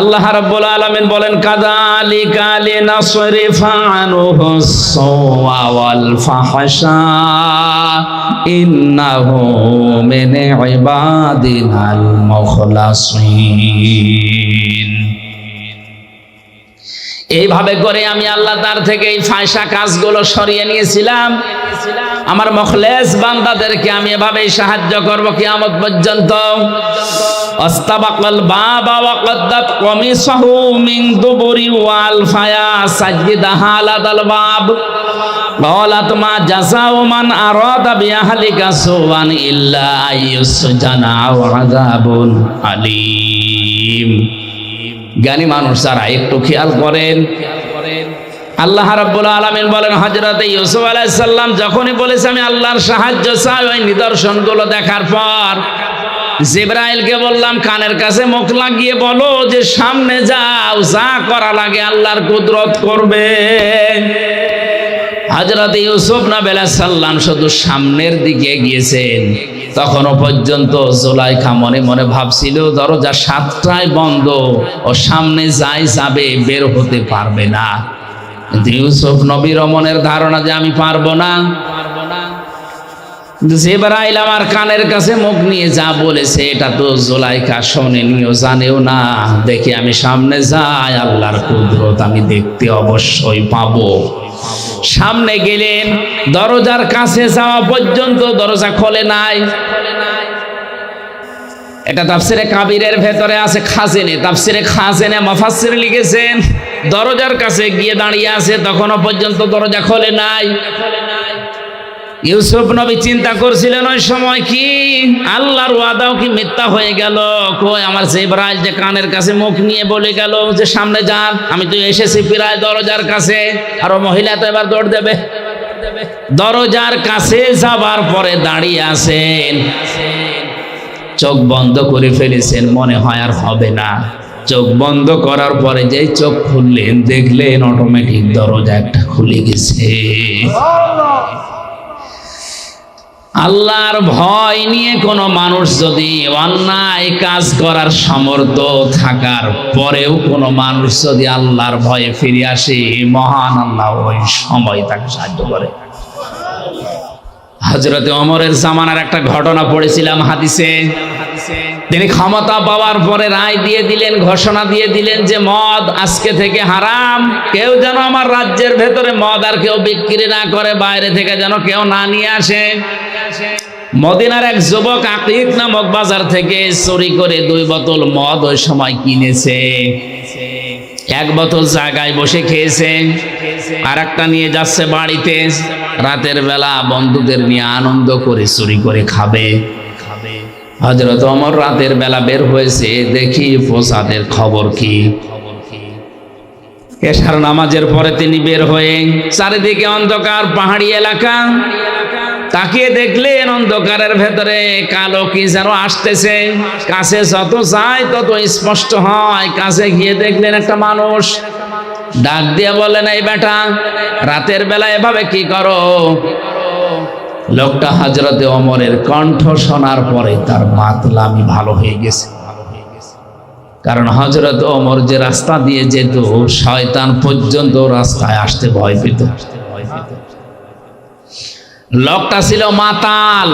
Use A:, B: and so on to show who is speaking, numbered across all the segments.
A: আল্লাহ রাব্বুল আলামিন বলেন, কাযালিকা লিনাসরিফা আনহু সাওয়া ওয়াল ফাহশা ইন্নাহু মিন ইবাদিনাল মুখলাসিন এইভাবে করে আমি আল্লাহ তার থেকে এই ফায়সা কাজগুলো সরিয়ে নিয়েছিলাম। আমার মখলেস বান্দাদেরকে আমি এভাবেই সাহায্য করব কিয়ামত পর্যন্ত। অস্তাবাকাল বাবা ওয়া কদ্দাত কমিসাহু মিন দুবুরি ওয়াল ফায়া সাজ্জিদাহা আলাদাল বাব قالت ما جزاء من أراد بأهلك سوءا إلا أن يسجن أو عذاب أليم জ্ঞানী মানুষ যারা একটু খেয়াল করেন আল্লাহ রাব্বুল আলামিন বলেন হযরত ইউসুফ আলাইহিস সালাম যখনই বলেছে আমি আল্লাহর সাহায্য চাই ওই নিদর্শনগুলো দেখার পর জিব্রাইলকে বললাম, কানের কাছে মুখ লাগিয়ে বলো যে সামনে যাও, যা করা লাগে আল্লাহর কুদরত করবে। হজরত ইউসুফ নাবেলা সাল্লাম শুধু সামনের দিকে গিয়েছেন। তখনও পর্যন্ত জোলাইখা মনে মনে ভাবছিল, দরজা সাতটায় বন্ধ ও সামনে যাই যাবে, বের হতে পারবে না। কিন্তু ইউসুফ নবীর মনের ধারণা যে আমি পারব না জেবরাইল আমার কানের কাছে মুখ নিয়ে যা বলেছে, এটা তো জোলাইকা শোনেনিও জানেও না। দেখি আমি সামনে যাই, আল্লাহর কুদরত আমি দেখতে অবশ্যই পাবো। সামনে গেলেন, দরজার কাছে যাওয়া পর্যন্ত দরজা খোলে নাই। এটা তাফসিরে কাবিরের ভেতরে আছে খাজেনে। তাফসিরে খাজেনে মাফাসির লিখেছেন, দরজার কাছে গিয়ে দাঁড়িয়ে আছে, তখনও পর্যন্ত দরজা খোলে নাই। ইউসুফ নবী চিন্তা করছিলেন ওই সময় কি? আল্লাহর ওয়াদাও কি মিথ্যা হয়ে গেল? কই, আমার জেবরাইল যে কানের কাছে মুখ নিয়ে বলে গেল যে সামনে যান, আমি তো এসেছি প্রায় দরজার কাছে। আর মহিলা তো এবার দৌড় দেবে। দরজার কাছে যাবার পরে দাঁড়িয়ে আছেন। চোখ বন্ধ করে ফেলেছেন, মনে হয় আর হবে না। চোখ বন্ধ করার পরে যেই চোখ খুললেন, দেখলেন অটোমেটিক দরজা একটা খুলে গেছে। আল্লাহর ভয় নিয়ে কোনো মানুষ যদি অন্যায় কাজ করার সামর্থ্য থাকার পরেও কোনো মানুষ যদি আল্লাহর ভয়ে ফিরে আসে মহান আল্লাহ ওই সময় তাকে সাহায্য করে। হজরতে অমরের জামানার একটা ঘটনা পড়েছিলাম হাদিসে। তিনি ক্ষমতা পাওয়ার পরে রায় দিয়ে দিলেন, ঘোষণা দিয়ে দিলেন যে মদ আজকে থেকে হারাম। কেউ যেন আমার রাজ্যের ভেতরে মদ আর কেউ বিক্রি না করে, বাইরে থেকে যেন কেউ না নিয়ে আসে। মদিনার এক যুবক আকিক নামক বাজার থেকে চুরি করে দুই বোতল মদ ওই সময় কিনেছে। এক বোতল জায়গায় বসে খেয়েছে। আর একটা নিয়ে যাচ্ছে বাড়িতে। রাতের বেলা বন্ধুদের নিয়ে আনন্দ করে চুরি করে খাবে। হজরত অমর রাতের বেলা বের হয়েছে। দেখি প্রসাদের খবর কি? এশার নামাজের পরে তিনি বের হয়ে চারিদিকে অন্ধকার, পাহাড়ি এলাকা। তাকিয়ে দেখলেন অন্ধকারের ভেতরে কালো কি যেন আসতেছে। কাছে যত যায় তত স্পষ্ট হয়। কাছে গিয়ে দেখলেন একটা মানুষ। ডাক দিয়ে বলেন এই বেটা, রাতের বেলা এভাবে কি করো? লোকটা হাজরতে অমরের কণ্ঠ শোনার পরে তার মাতলামি ভালো হয়ে গেছে। কারণ হজরত অমর যে রাস্তা দিয়ে যেত, শয়তান পর্যন্ত রাস্তায় আসতে ভয় পেত। লোকটা ছিল মাতাল।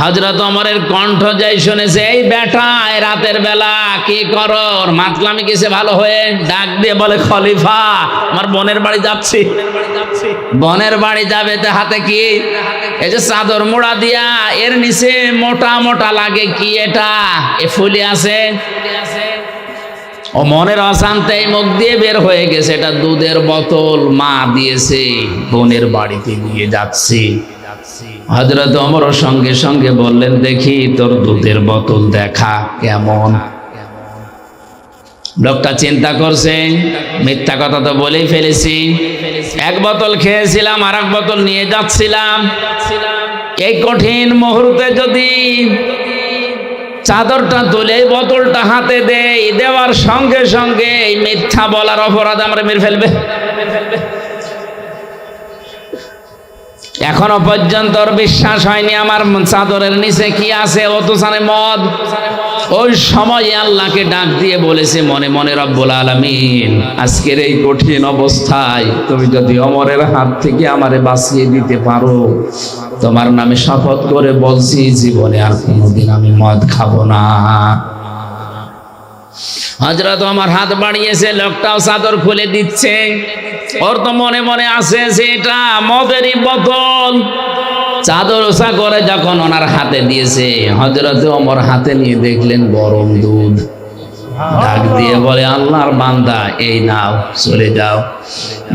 A: হজরত অমরের কণ্ঠ যাই শুনেছে, এই বেটা রাতের বেলা কি করো? মাতলামি কিসে ভালো হয়ে? ডাক দিয়ে বলে, খলিফা, আমার বোনের বাড়ি যাচ্ছি। বনের বাড়ি যাবে তো হাতে কি? এই যে চাদর মোড়া দিয়া, এর নিচে মোটা মোটা লাগে কি এটা? এ ফুলি আছে? ও মনের অশান্তে মুখ দিয়ে বের হয়ে গেছে, এটা দুধের বোতল মা দিয়েছে, বোনের বাড়িতে নিয়ে যাচ্ছি। হজরত অমর সঙ্গে সঙ্গে বললেন দেখি তোর দুধের বোতল দেখা কেমন। লোকটা চিন্তা করছে মিথ্যা কথা তো বলেই ফেলেছি। এক বোতল খেয়েছিলাম আর এক বোতল নিয়ে যাচ্ছিলাম। এই কঠিন মুহূর্তে যদি চাদরটা তুলে বোতলটা হাতে দেই দেওয়ার সঙ্গে সঙ্গে এই মিথ্যা বলার অপরাধ আমরা মেরে ফেলবে। এখনও পর্যন্ত ওর বিশ্বাস হয়নি, আমার চাদরের নিচে কি আছে ও তো জানে মদ। ওই সময় আল্লাহকে ডাক দিয়ে বলেছে, মনে মনে রব্বুল আলামিন, আজকের এই কঠিন অবস্থায় তুমি যদি অমরের হাত থেকে আমারে বাঁচিয়ে দিতে পারো, তোমার নামে শপথ করে বলছি, জীবনে আর কোনোদিন আমি মদ খাব না। হজরত আমার হাত বাড়িয়েছে, লোকটাও চাদর খুলে দিচ্ছে। ওর তো মনে মনে আছে যে এটা মদেরই বোতল। চাদর ওসা করে যখন ওনার হাতে দিয়েছে হজরত ওমর হাতে নিয়ে দেখলেন গরম দুধ। ডাক দিয়ে বলে, আল্লাহর বান্দা, এই নাও, চলে যাও।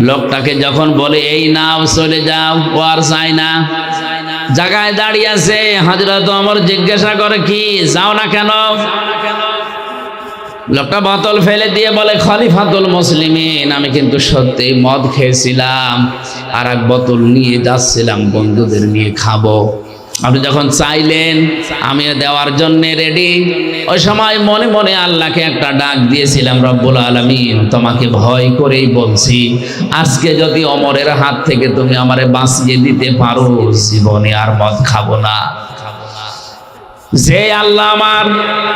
A: লোকটাকে যখন বলে, এই নাও, চলে যাও, ও আর চায় না। জায়গায় দাঁড়িয়ে আছে হজরত ওমর জিজ্ঞাসা করে, কি, যাও না কেন? লোকটা বোতল ফেলে দিয়ে বলে, খলিফাতুল মুসলিমিন, আমি কিন্তু সত্যি মদ খেয়েছিলাম। আর এক বোতল নিয়ে যাচ্ছিলাম, বন্ধুদের নিয়ে খাব। আপনি যখন চাইলেন আমিও দেওয়ার জন্য রেডি ওই সময় মনে মনে আল্লাহকে একটা ডাক দিয়েছিলাম, রব্বুল আলমিন, তোমাকে ভয় করেই বলছি, আজকে যদি অমরের হাত থেকে তুমি আমারে বাঁচিয়ে দিতে পারো, জীবনে আর মদ খাব না। যে আল্লাহ আমার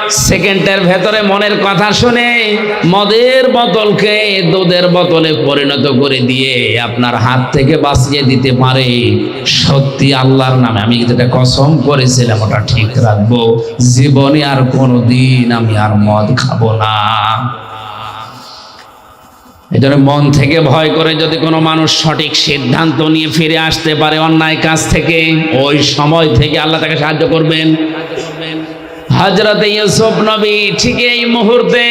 A: সেকেন্ডের ভেতরে মনের কথা শুনে মদের বোতলকে দুধের বোতলে পরিণত করে দিয়ে আপনার হাত থেকে বাঁচিয়ে দিতে পারে, সত্যি আল্লাহর নামে। আমি যেটা কসম করেছিলাম, ওটা ঠিক রাখব। জীবনে আর কোনো দিন আমি আর মদ খাব না। এজন্য মন থেকে ভয় করে যদি কোনো মানুষ সঠিক সিদ্ধান্ত নিয়ে ফিরে আসতে পারে অন্যায় কাজ থেকে, ওই সময় থেকে আল্লাহ তাকে সাহায্য করবেন। হজরত ইউসুফ নবী ঠিক এই মুহূর্তে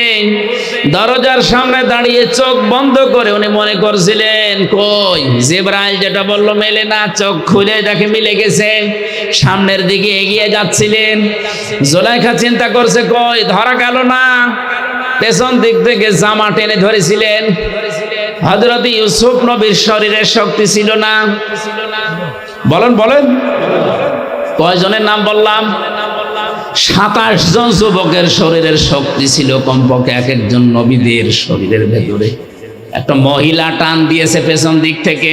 A: দরজার সামনে দাঁড়িয়ে চোখ বন্ধ করে উনি মনে করছিলেন, কই? জেব্রাইল যেটা বলল, মেলে না, চোখ খুলে দেখে মিলে গেছে। সামনের দিকে এগিয়ে যাচ্ছিলেন। জোলাইখা চিন্তা করছে, কই, ধরা গেল না? পেছন দিক থেকে জামা টেনে ধরেছিলেন। হজরত ইউসুফ নবীর শরীরের শক্তি ছিল না। বলেন বলেন। কয়জনের নাম বললাম? সাতাশ জন যুবকের শরীরের শক্তি ছিল কমপক্ষে এক একজন নবীদের শরীরের ভেতরে। একটা মহিলা টান দিয়েছে পেছন দিক থেকে।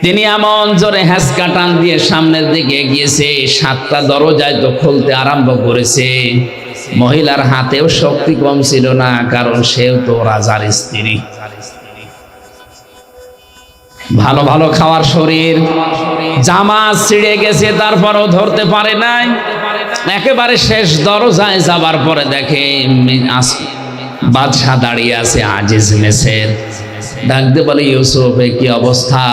A: তিনি এমন জোরে হ্যাসকা টান দিয়ে সামনের দিকে গিয়েছে সাতটা দরজায় তো খুলতে আরম্ভ করেছে। মহিলার হাতেও শক্তি কম ছিল না, কারণ সেও তো রাজার স্ত্রী। ভালো ভালো খাওয়ার শরীর জামা ছিঁড়ে গেছে, তারপরও ধরতে পারে নাই। একেবারে শেষ দরজায় যাবার পরে দেখে বাদশাহ দাঁড়িয়ে আছে আজিজ মেসের। ডাকতে বলে, ইউসুফ কি অবস্থা?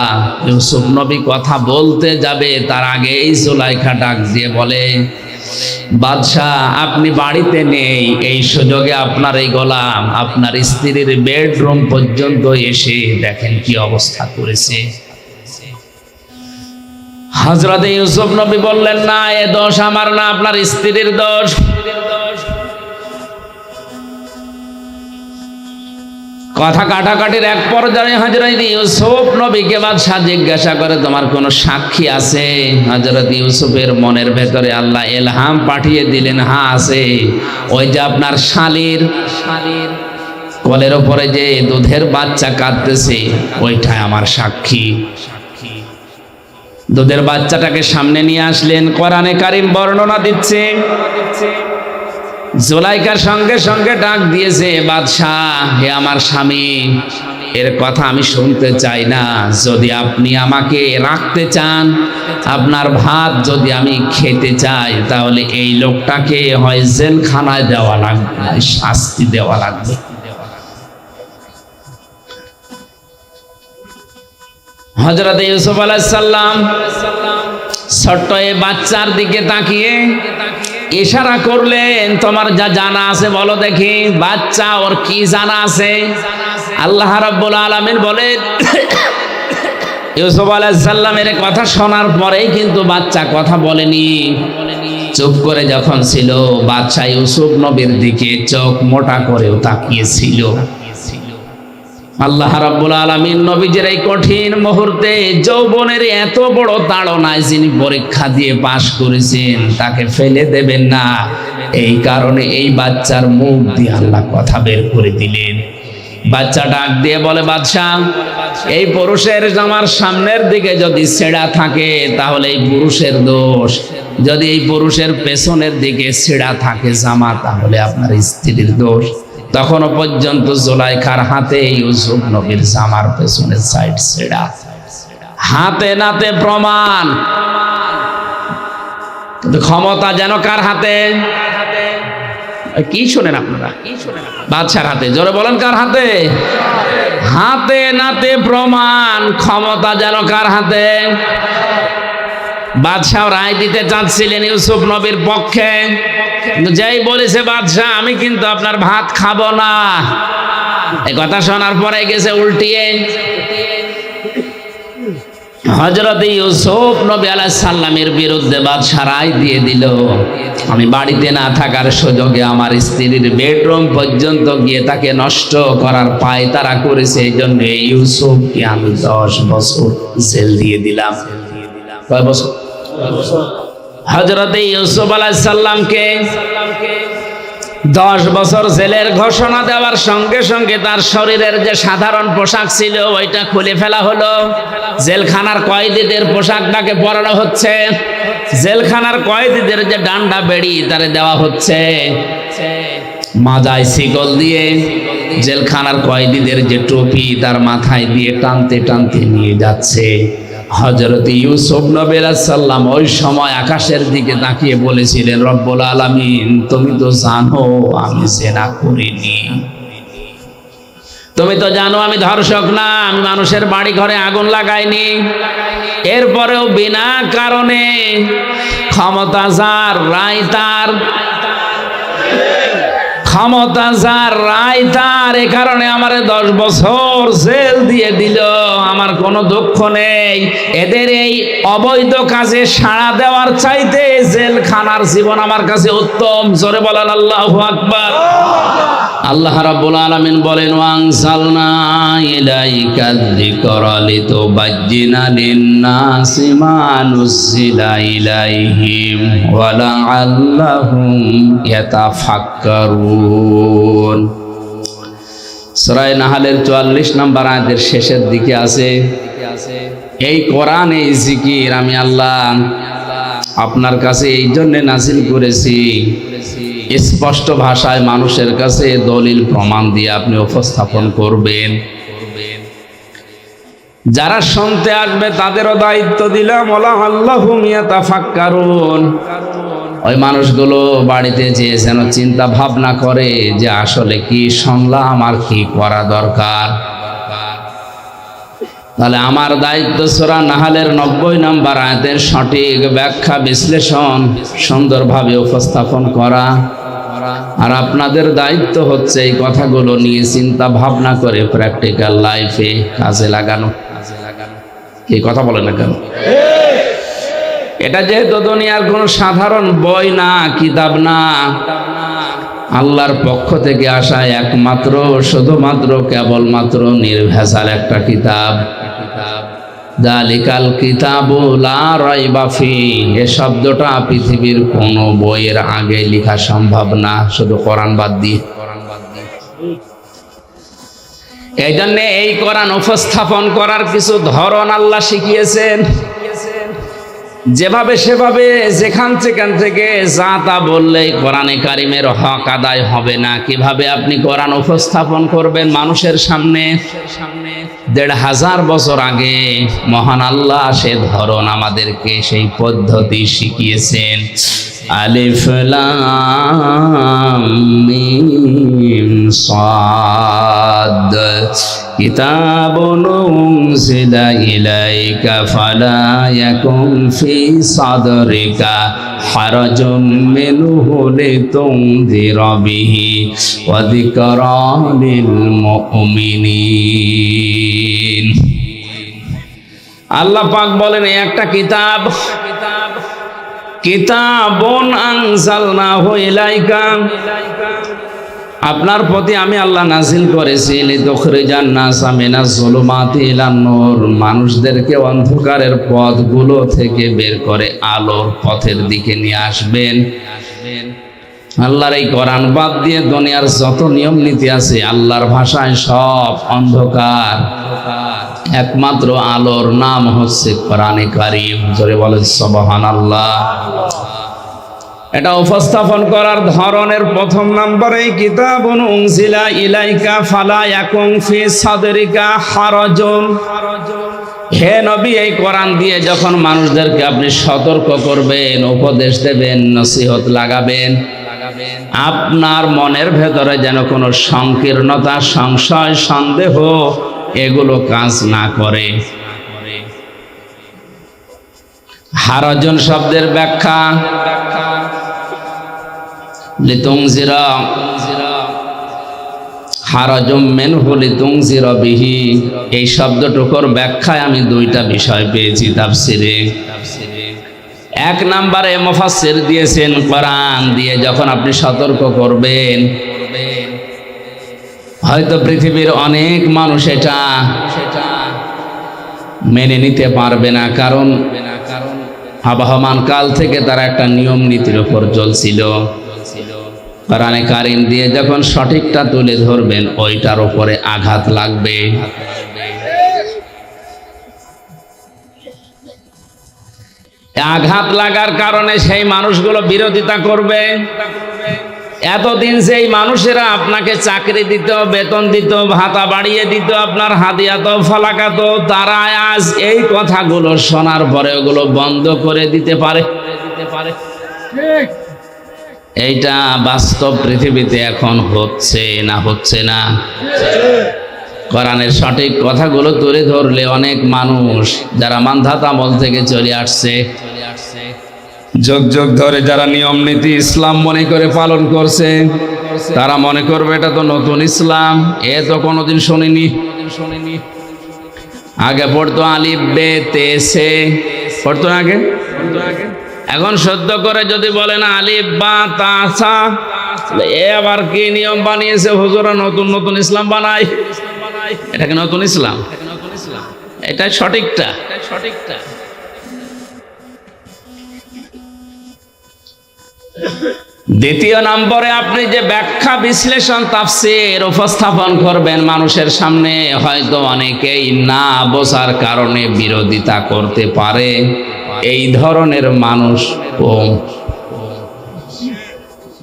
A: ইউসুফ নবী কথা বলতে যাবে, তার আগে এই জোলাইখা ডাক দিয়ে বলে বাদশাহ, আপনি বাড়িতে নেই। এই সুযোগে আপনার এই গোলাম, আপনার স্ত্রীর বেডরুম পর্যন্ত এসে দেখেন কি অবস্থা করেছে। হজরত ইউসুফ নবী বললেন, না, এ দোষ আমার না, আপনার স্ত্রীর দোষ। কথা কাটাকাটির এক পর্যায়ে হজরত ইউসুফ নবীকে বাদশাহ জিজ্ঞাসা করে, তোমার কোনো সাক্ষী আছে? হজরত ইউসুফের মনের ভেতরে আল্লাহ এলহাম পাঠিয়ে দিলেন হ্যাঁ আছে। ওই যে আপনার শালির শালির কলের ওপরে যে দুধের বাচ্চা কাঁদতেছে, ওইটাই আমার সাক্ষী। দুধের বাচ্চাটাকে সামনে নিয়ে আসলেন, কোরআনে কারিম বর্ণনা দিচ্ছে জোলাইকার সঙ্গে সঙ্গে ডাক দিয়েছে, বাদশাহ, হে আমার স্বামী, এর কথা আমি শুনতে চাই না। যদি আপনি আমাকে রাখতে চান, আপনার ভাত যদি আমি খেতে চাই, তাহলে এই লোকটাকে হয় জেলখানায় দেওয়া লাগবে, শাস্তি দেওয়া লাগবে। হজরত ইউসুফ আলাইসাল্লাম ছোট্ট এ বাচ্চার দিকে তাকিয়ে ইশারা করলেন, তোমার যা জানা আছে বলো দেখি। বাচ্চা, ওর কি জানা আছে? আল্লাহ রাব্বুল আলামিন বলে ইউসুফ আলাইসাল্লামের কথা শোনার পরেই কিন্তু বাচ্চা কথা বলেনি। চুপ করে যখন ছিল, বাচ্চা ইউসুফ নবীর দিকে চোখ মোটা করেও তাকিয়েছিল। আল্লাহ রাব্বুল আলামিন নবীজের এই কঠিন মুহূর্তে যৌবনের এত বড় তাড়নায় যিনি পরীক্ষা দিয়ে পাশ করেছেন, তাকে ফেলে দেবেন না। এই কারণে এই বাচ্চার মুখ দিয়ে আল্লাহ কথা বের করে দিলেন। বাচ্চা ডাক দিয়ে বলে, বাদশাহ, এই পুরুষের জামার সামনের দিকে যদি ছেঁড়া থাকে, তাহলে এই পুরুষের দোষ। যদি এই পুরুষের পেছনের দিকে ছেঁড়া থাকে জামা, তাহলে আপনার স্ত্রীর দোষ। তখনও পর্যন্ত জোলাইখার হাতে ইউসুফ নবীর জামার পেছনের সাইড ছেঁড়া। হাতে নাতে প্রমাণ। ক্ষমতা যেন কার হাতে? কি শোনেন আপনারা? বাদশার হাতে। জোরে বলেন কার হাতে? হাতে নাতে প্রমাণ। ক্ষমতা যেন কার হাতে? বাদশাহ রায় দিতে চাচ্ছিলেন ইউসুফ নবীর পক্ষে। যেই বলেছে, বাদশাহ, আমি কিন্তু আপনার ভাত খাব না। এই কথা শোনার পরে গেছে উল্টিয়ে। হজরত ইউসুফ নবী আলাহ সাল্লামের বিরুদ্ধে বাদশাহ রায় দিয়ে দিল, আমি বাড়িতে না থাকার সুযোগে আমার স্ত্রীর বেডরুম পর্যন্ত গিয়ে তাকে নষ্ট করার পায় তারা করেছে। এই জন্য ইউসুফকে আমি দশ বছর জেল দিয়ে দিলাম। কয় বছর? হজরত ইউসুফ আলাহ সাল্লামকে দশ বছর জেলের ঘোষণা দেওয়ার সঙ্গে সঙ্গে তার শরীরের যে সাধারণ পোশাক ছিল, ওইটা খুলে ফেলা হলো। জেলখানার কয়েদিদের পোশাকটাকে পরানো হচ্ছে। জেলখানার কয়েদিদের যে ডান্ডা বেড়ি, তারে দেওয়া হচ্ছে। মাজায় শিকল দিয়ে জেলখানার কয়েদিদের যে টুপি, তার মাথায় দিয়ে টানতে টানতে নিয়ে যাচ্ছে। হজরত ইউসুফ নবীর সাল্লাম ওই সময় আকাশের দিকে তাকিয়ে বলেছিলেন, রব্বুল আলামিন, তুমি তো জানো, আমি জেনা করিনি। তুমি তো জানো আমি ধর্ষক না, আমি মানুষের বাড়ি ঘরে আগুন লাগাইনি। এরপরেও বিনা কারণে ক্ষমতা যার রায় তার ক্ষমতা যার, রায় তার, এ কারণে আমার দশ বছর জেল দিয়ে দিল। আমার কোনো দুঃখ নেই। এদের এই অবৈধ কাজে সাড়া দেওয়ার চাইতে জেলখানার জীবন আমার কাছে উত্তম। জোরে বলেন আল্লাহ আকবার। আল্লাহ রাব্বুল আলামিন বলেন ওয়াংসালনা ইলাইকা যিকরা লিতুবাজ্জিনা লিন-নাসি মা ইলাইহিম ওয়া লাআল্লাহুম ইয়াতাফাক্কারুন। সূরা নাহালের 44 নম্বর আয়াতের শেষের দিকে আছে, এই কোরআন, এই জিকির আমি আল্লাহ আপনার কাছে এই জন্য নাজিল করেছি স্পষ্ট ভাষায় মানুষের কাছে দলিল প্রমাণ দিয়ে আপনি উপস্থাপন করবেন। যারা শুনতে আসবে, তাদেরও দায়িত্ব দিলাম তাফাক্কারুন ওই মানুষগুলো বাড়িতে যেয়ে যেন চিন্তা ভাবনা করে যে আসলে কি শুনলাম আর কি করা দরকার। তাহলে আমার দায়িত্ব সোরা নাহালের নব্বই নম্বর আয়াতের সঠিক ব্যাখ্যা বিশ্লেষণ সুন্দরভাবে উপস্থাপন করা। আর আপনাদের দায়িত্ব হচ্ছে এই কথাগুলো নিয়ে চিন্তা ভাবনা করে প্র্যাকটিক্যাল লাইফে কাজে লাগানো। এই কথা বলে না কেন? এটা যেহেতু দুনিয়ার কোনো সাধারণ বই না, কিতাব না, আল্লাহর পক্ষ থেকে আসা একমাত্র, শুধুমাত্র, কেবলমাত্র নির্ভেজাল একটা কিতাব। দালিকাল কিতাবু লা রাইবা ফি। এ শব্দটা পৃথিবীর কোন বইয়ের আগে লেখা সম্ভব না, শুধু কোরআন বাদ দিয়ে। এই জন্যে এই কোরআন উপস্থাপন করার কিছু ধরন আল্লাহ শিখিয়েছেন। যেভাবে সেভাবে যেখান সেখান থেকে যা তা বললেই কোরআনে কারিমের হক আদায় হবে না। কীভাবে আপনি কোরআন উপস্থাপন করবেন মানুষের সামনে সামনে? দেড় হাজার বছর আগে মহান আল্লাহ সে ধরন আমাদেরকে সেই পদ্ধতি শিখিয়েছেন। আলিফ লাম মিম সাদ। ইলাইকা ফালা ইয়াকুম ফি সাদরিকা হারাজুম মিনহু লিতুনযিরা বিহি ওয়া যিকরা লিল মুমিনিন। আল্লাহ পাক বলেন, এই একটা কিতাব কিতাব, কিতাবন আনজালনাহু ইলাইকা আপনার প্রতি আমি আল্লাহ নাজিল করেছি মানুষদেরকে অন্ধকারের পথগুলো থেকে বের করে আলোর পথের দিকে নিয়ে আসবেন। আল্লাহর এই কোরআন বাদ দিয়ে দুনিয়ার যত নিয়ম নীতি আছে, আল্লাহর ভাষায় সব অন্ধকার। একমাত্র আলোর নাম হচ্ছে কোরআনে কারিম। জোরে বলে সবহান আল্লাহ এটা উপস্থাপন করার ধরনের প্রথম নম্বরে কিতাব ইলাইকা ফালা ইয়াকুম ফি সাদরিকা হারাজুন। হে নবী, এই কোরআন দিয়ে যখন মানুষদেরকে আপনি সতর্ক করবেন, উপদেশ দেবেন, নসিহত লাগাবেন, আপনার মনের ভেতরে যেন কোনো সংকীর্ণতা, সংশয়, সন্দেহ এগুলো কাজ না করে। হারজন শব্দের ব্যাখ্যা লিতুংজিরা। হারজম মেনহু লিতুংজিরা বিহি। এই শব্দটুকুর ব্যাখ্যায় আমি দুইটা বিষয় পেয়েছি তাফসিরে। এক নম্বরে মুফাসসির দিয়েছেন কোরআন দিয়ে যখন আপনি সতর্ক করবেন, হয়তো পৃথিবীর অনেক মানুষ এটা মেনে নিতে পারবে না, কারণ আবহমান কাল থেকে তারা একটা নিয়ম নীতির উপর চলছিল। কোরআনে কারিম দিয়ে যখন সঠিকটা তুলে ধরবেন, ওইটার উপরে আঘাত লাগবে। আঘাত লাগার কারণে সেই মানুষগুলো বিরোধিতা করবে। এতদিন সেই মানুষেরা আপনাকে চাকরি দিত বেতন দিত ভাতা বাড়িয়ে দিত আপনার হাদিয়াত ফলাকাত তারা আজ এই কথাগুলো শোনার পরে ওগুলো বন্ধ করে দিতে পারে। দিতে পারে। এইটা বাস্তব পৃথিবীতে এখন হচ্ছে না হচ্ছে না। কোরআনের সঠিক কথাগুলো তুলে ধরলে অনেক মানুষ যারা মান্ধাত আমল থেকে চলে আসছে যোগ যোগ ধরে যারা নিয়ম নীতি ইসলাম মনে করে পালন করছে, তারা মনে করবে এটা তো নতুন ইসলাম। এ তো কোনোদিন শুনিনি শুনিনি। আগে পড়তো আলিফ বে তে সে। পড়তো না আগে? এখন সদ্য করে যদি বলেন আলিফ বা তাসা এ আবার কি নিয়ম বানিয়েছে? হুজুরা নতুন নতুন ইসলাম বানায়। এটা কি নতুন ইসলাম? এটাই সঠিকটা সঠিকটা। দ্বিতীয় নম্বরে আপনি যে ব্যাখ্যা বিশ্লেষণ, তাফসির উপস্থাপন করবেন, মানুষের সামনে হয়তো অনেকেই না বোঝার কারণে বিরোধিতা করতে পারে। এই ধরনের মানুষ কম।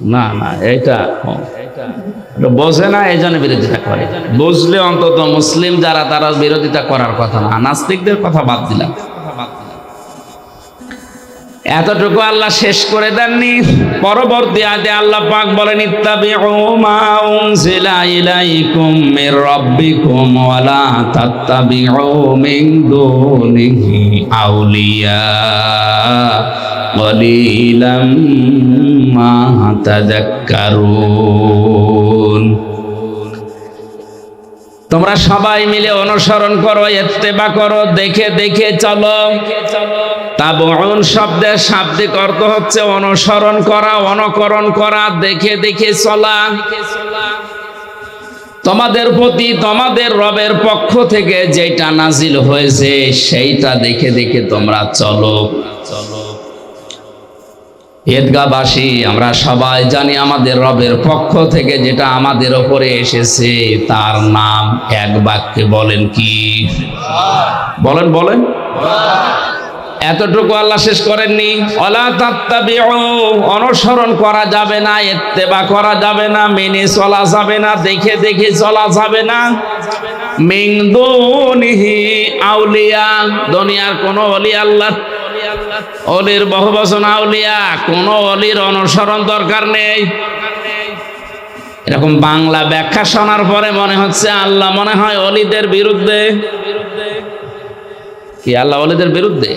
A: না না এটা কম। বোঝে না, এই জন্য বিরোধিতা করে। বুঝলে অন্তত মুসলিম যারা, তারা বিরোধিতা করার কথা না। নাস্তিকদের কথা বাদ দিলাম। এতটুকু আল্লাহ শেষ করে দেননি। পরবর্তী আয়াতে আল্লাহ পাক বলেন, ইত্তাবিউ মা উনজিলা ইলাইকুম মির রাব্বিকুম ওয়া লা তাত্তাবিউ মিন দুনিহি আউলিয়া। কলিলাম মা তাযাক্কারুন। তোমরা সবাই মিলে অনুসরণ করো এত্তেবা করো, দেখে দেখে চলো। তাবউন শব্দের শাব্দিক অর্থ হচ্ছে অনুসরণ করা, অনুকরণ করা, দেখে দেখে চলা। তোমাদের প্রতি তোমাদের রবের পক্ষ থেকে যেটা নাজিল হয়েছে, সেইটা দেখে দেখে তোমরা চলো। চলো ঈদগাবাসী আমরা সবাই জানি আমাদের রবের পক্ষ থেকে যেটা আমাদের ওপরে এসেছে, তার নাম এক বাক্যে বলেন কি? বলেন বলেন। এতটুকু আল্লাহ শেষ করেননি। অলা তাত্তাবিউ, অনুসরণ করা যাবে না, ইত্তেবা করা যাবে না, মেনে চলা যাবে না, দেখে দেখে চলা যাবে না। মিং দুনিহি আউলিয়া, দুনিয়ার কোন অলি আল্লাহ, অলির বহু বচন আউলিয়া, কোন অলির অনুসরণ দরকার নেই। এরকম বাংলা ব্যাখ্যা শোনার পরে মনে হচ্ছে আল্লাহ মনে হয় অলিদের বিরুদ্ধে কি আল্লাহ বিরুদ্ধে?